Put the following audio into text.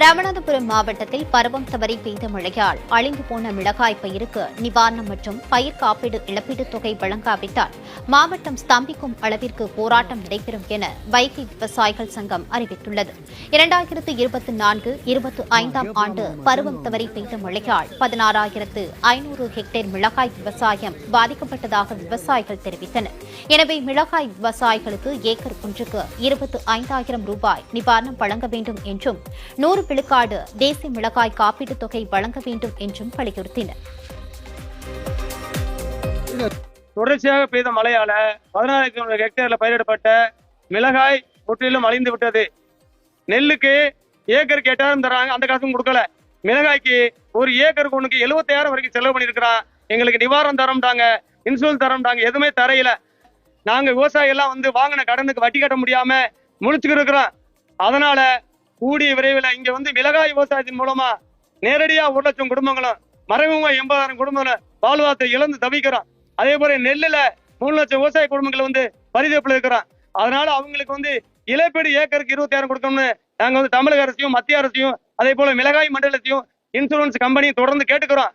ராமநாதபுரம் மாவட்டத்தில் பருவம் தவறி பெய்த மழையால் அழிந்து போன மிளகாய் பயிருக்கு நிவாரணம் மற்றும் பயிர் காப்பீடு இழப்பீட்டுத் தொகை வழங்காவிட்டால் மாவட்டம் ஸ்தம்பிக்கும் அளவிற்கு போராட்டம் நடைபெறும் என வைகை விவசாயிகள் சங்கம் அறிவித்துள்ளது. இரண்டாயிரத்து இருபத்தி நான்கு இருபத்தி ஐந்தாம் ஆண்டு பருவம் தவறி பெய்த மழையால் பதினாறாயிரத்து ஐநூறு ஹெக்டேர் மிளகாய் விவசாயம் பாதிக்கப்பட்டதாக விவசாயிகள் தெரிவித்தனர். எனவே மிளகாய் விவசாயிகளுக்கு ஏக்கர் ஒன்றுக்கு இருபத்து ஐந்தாயிரம் ரூபாய் நிவாரணம் வழங்க வேண்டும் என்றும் நூறு விழுக்காடு தேசிய மிளகாய் காப்பீட்டுத் தொகை வழங்க வேண்டும் என்றும் வலியுறுத்தினர். தொடர்ச்சியாக பெய்த மழையால பதினாறு ஹெக்டேர்ல பயிரிடப்பட்ட மிளகாய் முற்றிலும் அழிந்து விட்டது. நெல்லுக்கு ஏக்கருக்கு எட்டாயிரம் தராங்க அந்த காசும் கொடுக்கல. மிளகாய்க்கு ஒரு ஏக்கருக்கு ஒண்ணுக்கு எழுபத்தாயிரம் வரைக்கும் செலவு பண்ணிருக்கிறான் எங்களுக்கு நிவாரணம் தரம்டாங்க இன்சூரன்ஸ் தரம்டாங்க எதுவுமே தரையில. நாங்க விவசாயி எல்லாம் வந்து வாங்கின கடனுக்கு வட்டி கட்ட முடியாம முடிச்சுக்கிட்டு இருக்கிறோம். அதனால கூடிய விரைவில் இங்க வந்து மிளகாய் விவசாயத்தின் மூலமா நேரடியா ஒரு லட்சம் குடும்பங்களும் மறைமுகமா எண்பதாயிரம் குடும்பங்களும் வாழ்வாதாரத்தை இழந்து தவிக்கிறோம் அதே போல நெல்லுல மூணு லட்சம் விவசாய குடும்பங்கள் வந்து பரிதவிப்புல இருக்கிறோம் அதனால அவங்களுக்கு வந்து இழப்பீடு ஏக்கருக்கு இருபத்தாயிரம் கொடுக்கணும்னு நாங்க வந்து தமிழக அரசையும் மத்திய அரசையும் அதே போல மிளகாய் மண்டலத்தையும் இன்சூரன்ஸ் கம்பெனியும் தொடர்ந்து கேட்டுக்கிறோம்.